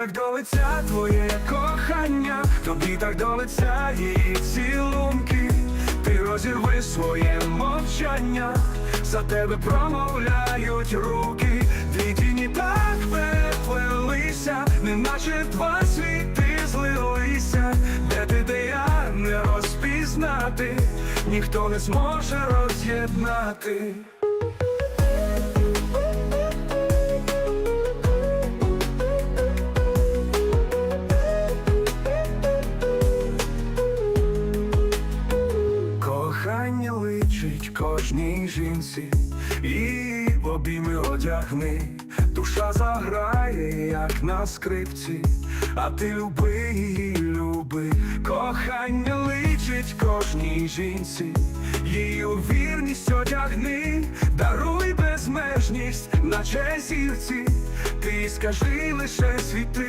Так до лиця твоє кохання, тобі так до лиця її цілунки, ти розірви своє мовчання, за тебе промовляють руки, дві тіні так переплелися, неначе два світи злилися, де ти, де я не розпізнати, ніхто не зможе роз'єднати. Кохання кожній жінці, і в обійми одягни, душа заграє, як на скрипці, а ти люби її, люби, кохання личить кожній жінці, її у вірність одягни, даруй безмежність, наче зірці, ти скажи лише світи.